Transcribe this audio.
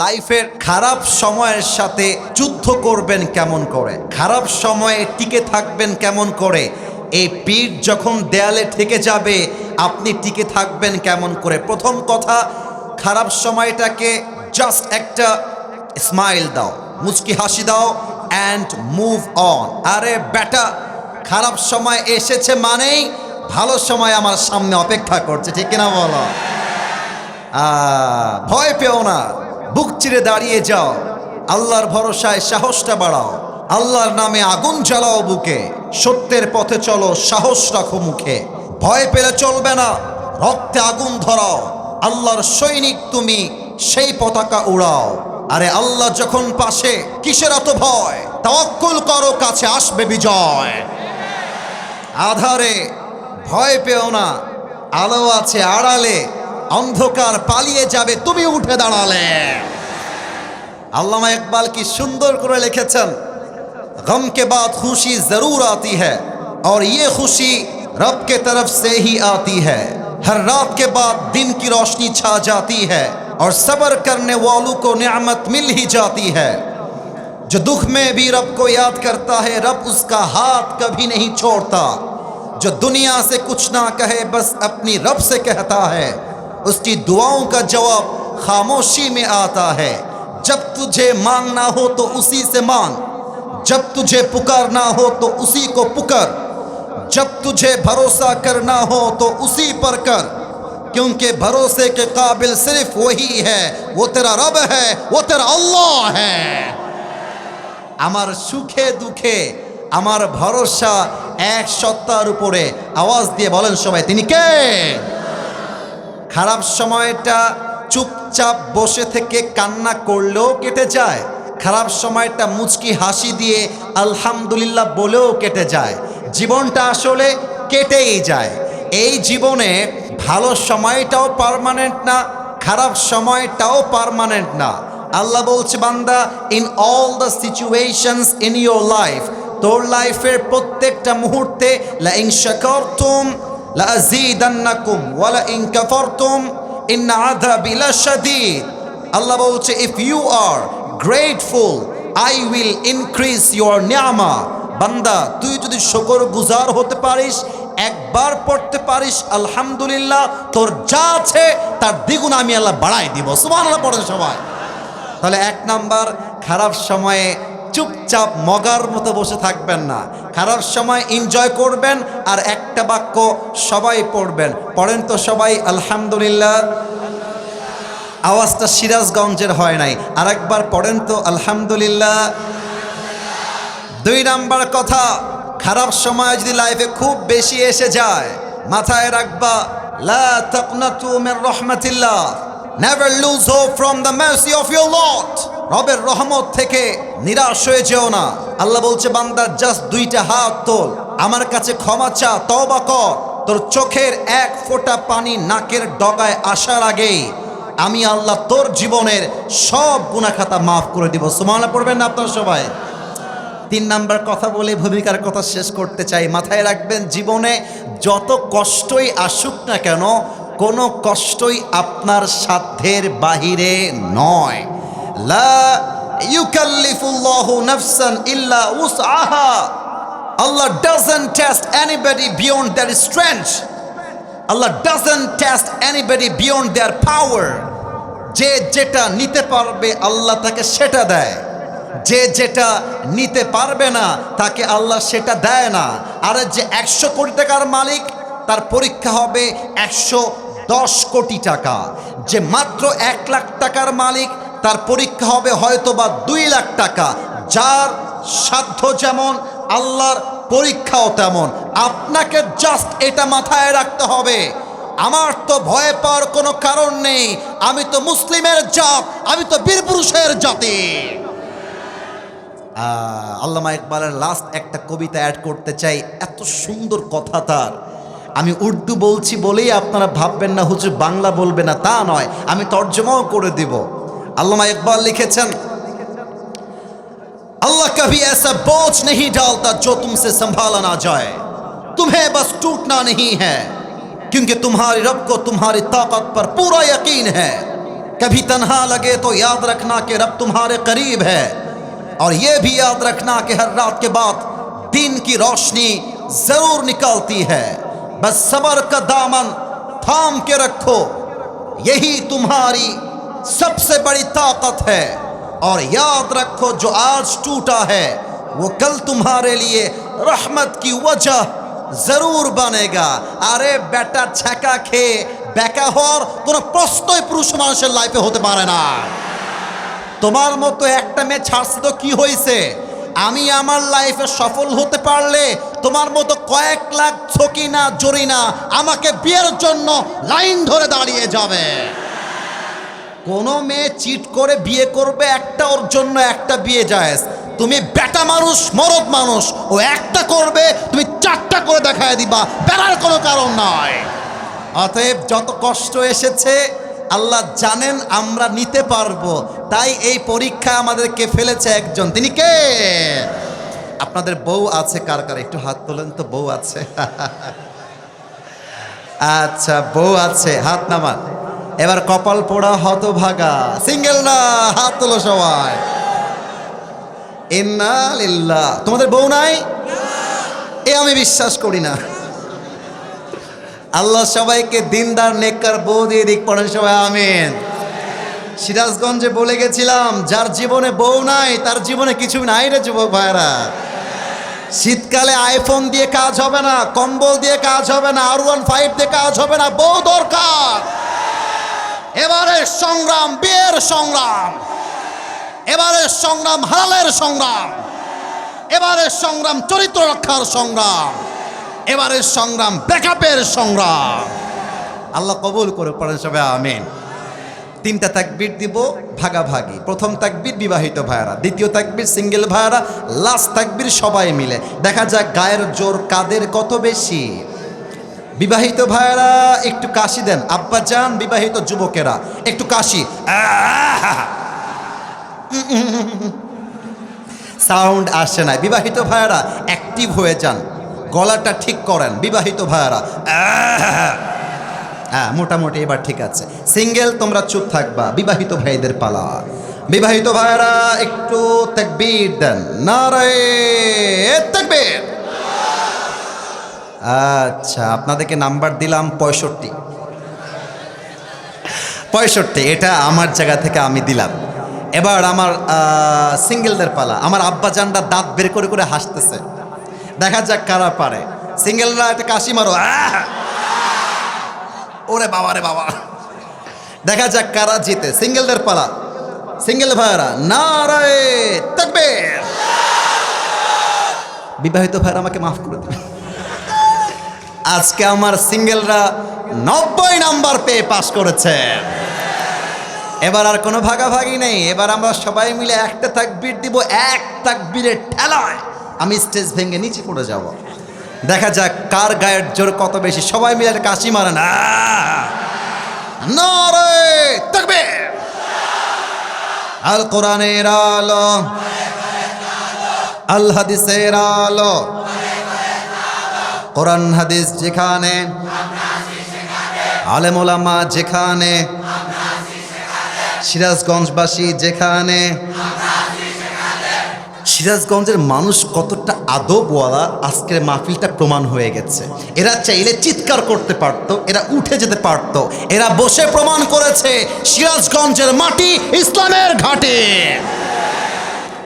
লাইফের খারাপ সময়ের সাথে যুদ্ধ করবেন কেমন করে? খারাপ সময়ে টিকে থাকবেন কেমন করে? এই পিঠ যখন দেয়ালে ঠেকে যাবে, আপনি টিকে থাকবেন কেমন করে? প্রথম কথা, খারাপ সময়টাকে জাস্ট একটা স্মাইল দাও, মুচকি হাসি দাও অ্যান্ড মুভ অন আরে বেটা খারাপ সময় এসেছে মানেই ভালো সময় আমার সামনে অপেক্ষা করছে, ঠিক কিনা বলো? ভয় পেও না। বুক চিরে দাঁড়িয়ে যাও। আল্লাহর ভরসায় সাহসটা বাড়াও। আল্লাহর নামে আগুন জ্বালাও বুকে। সত্যের পথে চলো, সাহস রাখো মুখে। ভয় পেলে চলবে না। রক্তে আগুন ধরাও। আল্লাহর সৈনিক তুমি, সেই পতাকা উড়াও। আরে আল্লাহ যখন পাশে, কিসের এত ভয়? তাওয়াক্কুল করো, কাছে আসবে বিজয়। আধারে, ভয় পেও না। আলো আছে আড়ালে। অন্ধকার পালিয়ে যাবে, তুমি উঠে দাঁড়ালে। علامہ اقبال کی سندر کرے لکھے چن غم کے بعد خوشی ضرور آتی ہے اور یہ خوشی رب کے طرف سے ہی آتی ہے ہر رات کے بعد دن کی روشنی چھا جاتی ہے اور صبر کرنے والوں کو نعمت مل ہی جاتی ہے جو دکھ میں بھی رب کو یاد کرتا ہے، رب اس کا ہاتھ کبھی نہیں چھوڑتا۔ جو دنیا سے کچھ نہ کہے، بس اپنی رب سے کہتا ہے۔ اس کی دعاؤں کا جواب خاموشی میں آتا ہے۔ जब तुझे मांगना हो तो उसी से मांग जब तुझे पुकारना हो तो उसी को पुकार जब तुझे भरोसा करना हो तो उसी पर कर क्योंकि भरोसे के काबिल सिर्फ वही है वो तेरा रब है वो तेरा अल्लाह है আমার সুখে দুঃখে আমার ভরসা এক সত্তার উপরে আওয়াজ দিয়ে বলেন সবাই তিনি কে খারাপ সময়টা চুপচাপ বসে থেকে কান্না করলেও কেটে যায়। খারাপ সময়টা মুচকি হাসি দিয়ে আলহামদুলিল্লাহ বলেও কেটে যায়। জীবনটা আসলে কেটেই যায়। এই জীবনে ভালো সময়টাও পার্মানেন্ট না, খারাপ সময়টাও পার্মানেন্ট না। আল্লাহ বলছে, বান্দা in all the situations in your life তোর লাইফের প্রত্যেকটা মুহূর্তে লা ইন শাকারতুম, লা আযীদান্নাকুম, ওয়া লা ইন কাফারতুম। লাশাদীদ। আল্লাহ বলছে if you are grateful I will increase your নিয়ামা বান্দা, তুই যদি শুকর গুজার হতে পারিস, একবার পড়তে পারিস, আলহামদুলিল্লাহ, তোর যা আছে, তার দ্বিগুণ আমি আল্লাহ বাড়াই দিব। সুমান আল্লাহ পড়েন সবাই। তাহলে এক নাম্বার, খারাপ সময়ে চুপচাপ মগার মতো বসে থাকবেন না। খারাপ সময় এনজয় করবেন আর একটা বাক্য সবাই পড়বেন। পড়েন তো সবাই, আলহামদুলিল্লাহ। আওয়াজটা সিরাজগঞ্জের হয় নাই। আর একবার পড়েন তো, আলহামদুলিল্লাহ। দুই নাম্বার কথা, খারাপ সময় যদি লাইফে খুব বেশি এসে যায়, মাথায় রাখবা, লা never lose hope from the mercy of your lord রবের রহমত থেকে নিরাশ হয়ে যেও না। আল্লাহ বলছে বান্দার জাস্ট দুইটা হাত তোল। আমার কাছে ক্ষমা চা, তওবা কর। তোর চোখের এক ফোঁটা পানি নাকের ডগায় আসার আগেই আমি আল্লাহ তোর জীবনের সব গুনাখাতা মাফ করে দিব। সুমানা পড়বেন না আপনার সবাই? তিন নাম্বার কথা বলে ভূমিকার কথা শেষ করতে চাই। মাথায় রাখবেন, জীবনে যত কষ্টই আসুক না কেন, কোনো কষ্টই আপনার সাধ্যের বাহিরে নয়। লা ইউকাল্লিফুল্লাহু নাফসান ইল্লা উসআহা। Allah doesn't test anybody beyond their strength Allah doesn't test anybody beyond their power যে যেটা নিতে পারবে আল্লাহ তাকে সেটা দেয়। যে যেটা নিতে পারবে না, তাকে আল্লাহ সেটা দেয় না। আর যে একশো কোটি টাকার মালিক, তার পরীক্ষা হবে একশো দশ কোটি টাকা। যে মাত্র এক লাখ টাকার মালিক তার পরীক্ষা হবে হয়তো বা দুই লাখ টাকা। যার সাধ্য যেমন, আল্লাহর পরীক্ষাও তেমন। আপনাকে জাস্ট এটা মাথায় রাখতে হবে। আমার তো ভয় পাওয়ার কোনো কারণ নেই। আমি তো মুসলিমের জাত, আমি তো বীরপুরুষের জাতি। আল্লামা ইকবালের লাস্ট একটা কবিতা অ্যাড করতে চাই। এত সুন্দর কথা তার। আমি উর্দু বলছি বলেই আপনারা ভাববেন না, হুজুর বাংলা বলবে না, তা নয়। আমি তর্জমাও করে দিব। अल्लामा इकबाल लिखे अल्लाह कभी ऐसा बोझ नहीं डालता जो तुमसे संभाला ना जाए। तुम्हें बस टूटना नहीं है, क्योंकि तुम्हारे रब को तुम्हारी ताकत पर पूरा यकीन है। कभी तनहा लगे तो याद रखना कि रब तुम्हारे करीब है। और यह भी याद रखना कि हर रात के बाद दिन की रोशनी ज़रूर निकलती है। बस सबर का दामन थाम के रखो, यही तुम्हारी सबसे बड़ी ताकत है और याद रखो जो आज टूटा है वो कल तुम्हारे लिए रहमत की वजह জরুর বানেগা আরে বেটা ছ্যাঁকা খেয়ে বেকা হওয়ার কোনো প্রশ্নই পুরুষ মানুষের লাইফে হতে পারে না তোমার মতো একটা মেয়ে ছাড়ছে তো কি হয়েছে আমি আমার লাইফে সফল হতে পারলে তোমার মতো কয়েক লাখ ছকিনা জরিনা আমাকে বিয়ের জন্য লাইন ধরে দাঁড়িয়ে যাবে কোনো মেয়ে চিট করে বিয়ে করবে, একটা ওর জন্য একটা বিয়ে যায় তুমি বেটা মানুষ, মরদ মানুষ, ও একটা করবে, তুমি চারটা করে দেখায় দিবা, বেড়ার কোনো কারণ নয় অতএব যত কষ্ট এসেছে, আল্লাহ জানেন আমরা নিতে পারব। তাই এই পরীক্ষা আমাদেরকে ফেলেছে একজন। তিনি কে? আপনাদের বউ আছে কার কার? একটু হাত তোলেন তো, বউ আছে। আচ্ছা বউ আছে, হাত নামান। এবার কপাল পোড়া হতভাগা। সিঙ্গেল না, হাত তোলো সবাই। ইন্না লিল্লাহ। তোমাদের বউ নাই? এ আমি বিশ্বাস করি না। আল্লাহ সবাইকে দিনদার, নেককার বউ দিয়ে দিক, পড়েন সবাই, আমিন। সিরাজগঞ্জে বলে গেছিলাম, যার জীবনে বউ নাই, তার জীবনে কিছু নাই রে যুবক ভাইরা শীতকালে আইফোন দিয়ে কাজ হবে না, কম্বল দিয়ে কাজ হবে না আর ওয়ান ফাইভ দিয়ে কাজ হবে না, বউ দরকার। এবারে সংগ্রাম, বিয়ের সংগ্রাম। এবারে সংগ্রাম হালের সংগ্রাম। এবারে সংগ্রাম, চরিত্র রক্ষার সংগ্রাম। এবারে সংগ্রাম, ব্যাকআপের সংগ্রাম। আল্লাহ কবুল করে পড়েন সবাই, আমিন। তিনটা তাকবির দিব, ভাগাভাগি। প্রথম তাকবির, বিবাহিত ভাইয়ারা। দ্বিতীয় তাকবির, সিঙ্গেল ভাইয়ারা। লাস্ট তাকবির, সবাই মিলে। দেখা যাক গায়ের জোর কাদের কত বেশি। বিবাহিত ভাইয়ারা, একটু কাশি দেন। আব্বা যান, বিবাহিত যুবকেরা, একটু কাশি। সাউন্ড আসে না বিবাহিত ভাইয়ারা অ্যাক্টিভ হয়ে যান। গলাটা ঠিক করেন, বিবাহিত ভাইয়ারা। হ্যাঁ মোটামুটি এবার ঠিক আছে। সিঙ্গেল, তোমরা চুপ থাকবা। বিবাহিত ভাইদের পালা। বিবাহিত ভাইয়ারা, একটু তাকবীর দেন। নারায়ে তাকবীর! আচ্ছা আপনাদেরকে নাম্বার দিলাম পঁয়ষট্টি। পঁয়ষট্টি, এটা আমার জায়গা থেকে আমি দিলাম। এবার আমার সিঙ্গেলদের পালা। আমার আব্বা জানটা দাঁত বের করে করে হাসতেছে। দেখা যাক কারা পারে। সিঙ্গেলরা একটা কাশি মারো! ওরে বাবা রে বাবা। দেখা যাক কারা জিতে। সিঙ্গেলদের পালা। সিঙ্গেল ভাইরা নারায় তাকবীর। বিবাহিত ভাইরা আমাকে মাফ করে দেবে আজকে আমার সিঙ্গেলরা নব্বই নাম্বার পেয়ে পাশ করেছে। এবার আর কোনো ভাগাভাগি নেই। এবার আমরা সবাই মিলে একটা তাকবির দিব, এক তাকবীরের ঠেলায়। আমি স্টেজ ভেঙে নিচে পড়ে যাব। দেখা যাক কার গায়ের জোর কত বেশি। সবাই মিলে কাশি মারে না আল কোরআনের আলো, আল হাদিসের আলো কোরআন হাদিস যেখানে, আলেমোলামা যেখানে, সিরাজগঞ্জবাসী যেখানে, সিরাজগঞ্জের মানুষ কতটা আদবওয়ালা, আজকের মাহফিলটা প্রমাণ হয়ে গেছে। এরা চাইলে চিৎকার করতে পারত, এরা উঠে যেতে পারত, এরা বসে প্রমাণ করেছে সিরাজগঞ্জের মাটি ইসলামের ঘাটে।